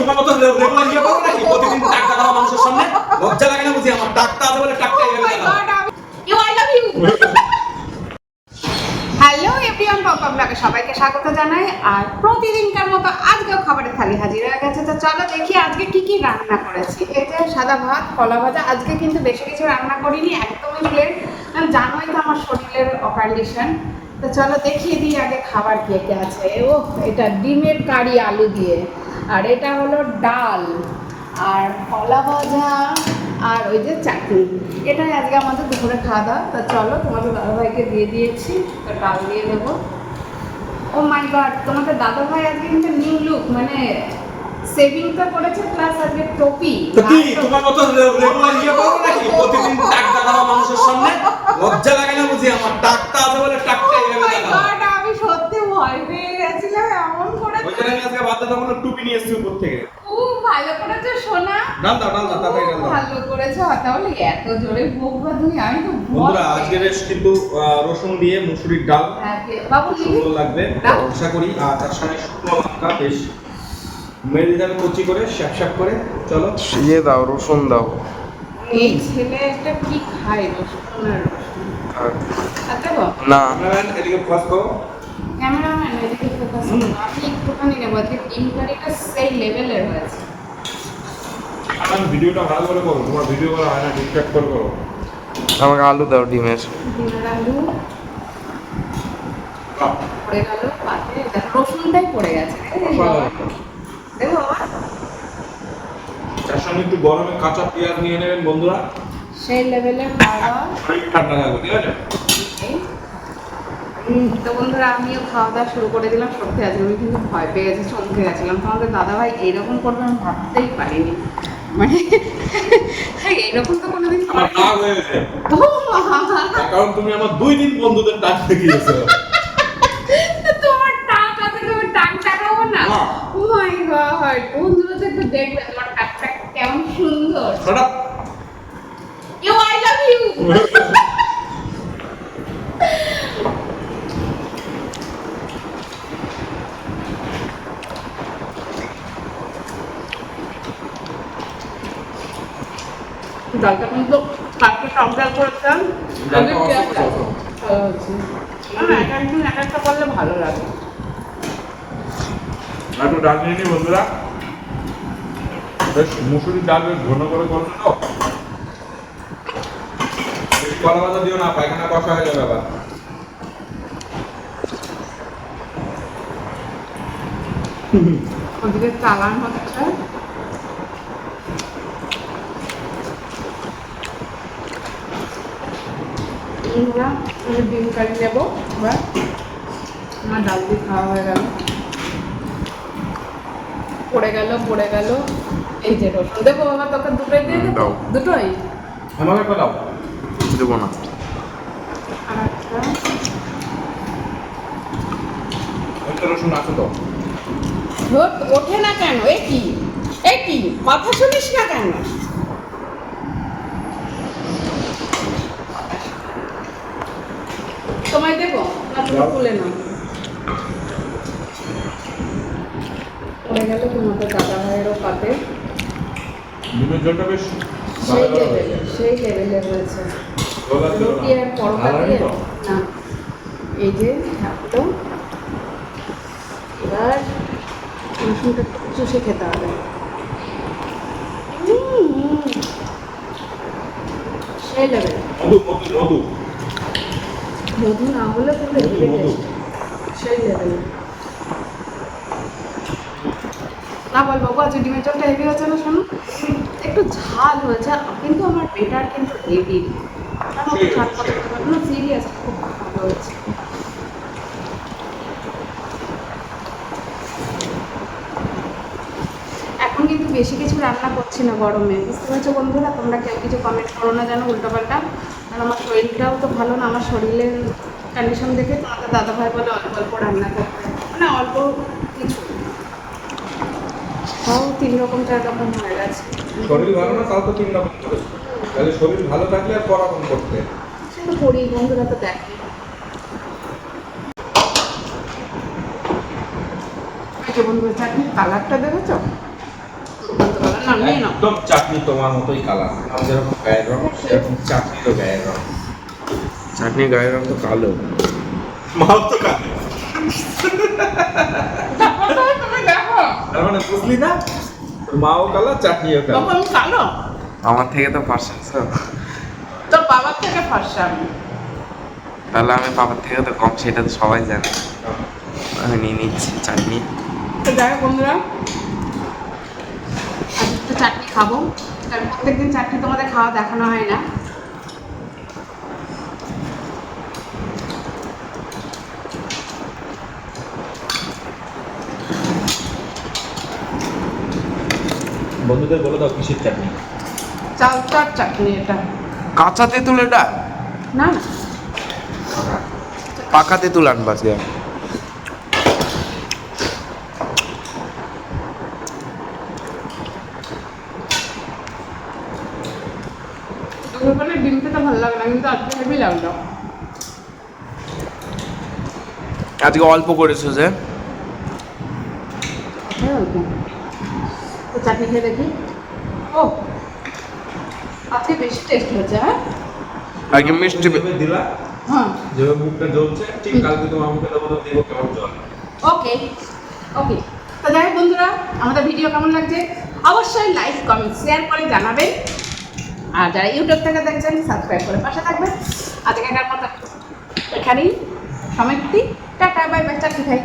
তোমার মতো রেগুলার ইয়ে করো নাকি প্রতিদিন টাকা দেওয়া মানুষের সামনে লজ্জা লাগে না বুঝি আমার টাকটা আছে বলে টাকটা এইভাবে. হ্যালো এভরিওয়ান পপআপ ব্লগে সবাইকে স্বাগত জানাই। আর প্রতিদিনকার মতো আজকেও খাবারের থালি হাজির হয়ে গেছে। তো চলো দেখি আজকে কি কি রান্না করেছি। যে সাদা ভাত, কলা ভাজা। আজকে কিন্তু বেশি কিছু রান্না করিনি, একদমই প্লেট জানোই তো আমার শরীরের কন্ডিশন তো চলো দেখিয়ে দিই আগে খাবার কে কে আছে। ও এটা ডিমের কারি আলু দিয়ে। আর এটা হলো ডাল আর কলা ভাজা আর ওই যে চাটনি। এটাই আজকে আমাদের দুপুরে খাওয়া দাওয়া। তা চলো তোমাদের দাদাভাইকে দিয়ে দিয়েছি। তো ডাল দিয়ে দেবো। ও মাই গড তোমাদের দাদাভাই আজকে কিন্তু নিউ লুক মানে সেভিং তো করেছে প্লাস আজকে টপি তোমার মতো রেগুলার ইয়ে করো নাকি? প্রতিদিন টাকা দেওয়া মানুষের সামনে লজ্জা লাগে না বুঝি আমার টাকটা আছে বলে টাকটা Oh এইভাবে my দেখাও। God, আমি সত্যি ভয় পেয়ে গেছিলাম এমন করে ওই জন্য আমি আজকে বাদ দাদা বলে টুপি নিয়ে এসেছি উপর থেকে খুব ভালো করেছ সোনা ডাল দাও ডাল দাও তাড়াতাড়ি ডাল দাও। ভালো করেছ তাহলে এত জোরে ভোগ বাঁধুনি আমি তো বন্ধুরা পেয়ে কিন্তু রসুন দিয়ে মুসুরির ডাল। হ্যাঁ, বাবু সুন্দর লাগবে। আশা করি আর তার সঙ্গে শুকনো লঙ্কা বেশ মেরে হবে কচি করে শ্যাপ শ্যাপ করে। চলো। ইয়ে দাও রসুন দাও। এই ছেলে একটা কি খায় রসুন আর রসুন? আচ্ছা না। ক্যামেরাম্যান এদিকে ফোকাস করো। ক্যামেরাম্যান এদিকে ফোকাস আমি একটুখানি নেব আজকে ডিম কারিটা সেই লেভেলের হয়েছে। ভিডিওটা ভালো করে করো তোমার ভিডিও করা হয় না ঠিকঠাক করে করো। আমাকে আলু দাও ডিমের। ডিমের আলু। পড়ে গেল পাতে রসুনটাই পড়ে গেছে। দেখো বাবা তার সঙ্গে একটু গরমে কাঁচা পেঁয়াজ নিয়ে নেবেন বন্ধুরা। সেই লেভেলের খাওয়া অনেক ঠান্ডা লাগবে ঠিক আছে? তো বন্ধুরা আমিও খাওয়া দাওয়া শুরু করে দিলাম সত্যি আজকে আমি কিন্তু ভয় পেয়ে গেছি চমকে গেছিলাম। তোমাদের দাদাভাই এইরকম করবে আমি ভাবতেই পারিনি। মানে তো হয়ে গেছে ও মা! তার কারণ তুমি আমার দুই দিন বন্ধুদের ডাক দেখিয়েছো। তোমার টাক তুমি টাক টাকাবো না। না। ও মাই গড বন্ধুরা তো একটু দেখবে তোমার টাকটা কেমন সুন্দর। শট ইউ আই লাভ ইউ। ডালটা কিন্তু কালকে টক ডাল করেছিলাম ডালটা আমি পেঁয়াজ অসুস্থ। ভালো হচ্ছে। না, এক একদিন এক একটা করলে ভালো লাগে। একটু ডাল নিয়ে নিই বন্ধুরা। বেশ মুসুরির ডাল বেশ ঘন করে করছ তো। কলা দিও না পায়খানা কষা হয়ে যাবে আবার। ওদিকে চালান হচ্ছে। আমি ডিম কারি নেব। এবার আমার ডাল দিয়ে খাওয়া হয়ে গেল। পড়ে গেল পড়ে গেল। এই যে রসুন। দেবো বাবা তোকে দুটোই দিয়ে দেবো? দুটোই? আমাকে দেবো না। একটা রসুন আছে তো। ওঠে না কেন? এ কি? এ কি? কথা শুনিস না কেন? তোমায় দেবো? না তুমি। তুলে নাও। হয়ে গেল তোমাদের দাদা ভাইয়েরও পাতে। ডিমের জলটা বেশ সেই ভালো ভালো লেভেলে সেই লেভেলে হয়েছে। রুটি আর পরোটা দিয়ে না। এই যে থাকতো এবার রসুনটা চুষে খেতে হবে। সেই লেভেল। মধু না হলে হেভি টেস্ট সেই লেভেলে না বল বাবু আজকে ডিমের চলটা হেভি হচ্ছে না শোনো? একটু ঝাল হয়েছে কিন্তু আমার বেটার কিন্তু হেভি সেই, ঝাল পছন্দ করে না সিরিয়াস খুব ভালো হয়েছে। এখন কিন্তু বেশি কিছু রান্না করছি না গরমে। বুঝতে পারছ বন্ধুরা? তোমরা কেউ কিছু কমেন্ট করো না জানো উল্টোপাল্টা। আর আমার শরীরটাও তো ভালো না আমার শরীরের কন্ডিশন দেখে তোমাদের দাদাভাই বলে অল্প অল্প রান্না করতে মানে অল্প কিছু। তাও তিন রকম চার রকম হয়ে গেছে। শরীর ভালো না তাও তো তিন রকম তাহলে শরীর ভালো থাকলে আর পরাক্রম করতে। সে তো করি বন্ধুরা তো দেখে। বন্ধুরা চাটনির কালারটা দেখেছ? একদম চাটনি তোমার মতোই কালার আমার যেরকম গায়ের রং সেরকম চাটনিরও গায়ের রং। চাটনি গায়ের রং তো কালো। মাও তো কালো। তারপর তো তুমি দেখো তার মানে বুঝলি না? তোর মাও কালো চাটনিও কালো। বাবা আমি কালো? আমার থেকে তো পার্সেন্ট তোর বাবার থেকে ফর্সা আমি তাহলে আমি বাবার থেকে তো কম সেটা তো সবাই জানে। আমি নিয়ে নিচ্ছি চাটনি। দেখো বন্ধুরা খাব। কারণ প্রত্যেকদিন চাটনি তোমাদের খাওয়া দেখানো হয় না। বন্ধুদের বলে দাও কিসের চাটনি? চাল চার চাটনি এটা। কাঁচা তেঁতুল এটা? না। না পাকা তেঁতুল আনবা আজকে ডিম খেতে ভালো লাগে না কিন্তু আজকে হেভি লাগল। আজকে অল্প করেছ যে? অল্প? তো চাটনি খেয়ে দেখি। ও আজকে বেশি টেস্ট হয়েছে হ্যাঁ? আজকে মিষ্টি দিলা হ্যাঁ। যেভাবে মুখটা জ্বলছে ঠিক কালকে তোমার মুখে দেবো তো কেমন জল ওকে ওকে। তো যাই বন্ধুরা আমাদের ভিডিও কেমন লাগছে? অবশ্যই লাইক কমেন্ট শেয়ার করে জানাবেন। আর যারা ইউটিউব থেকে দেখছেন সাবস্ক্রাইব করে পাশে থাকবেন। আজকে এখানেই সমাপ্তি। টাটা বাই বাই চাকরি খাই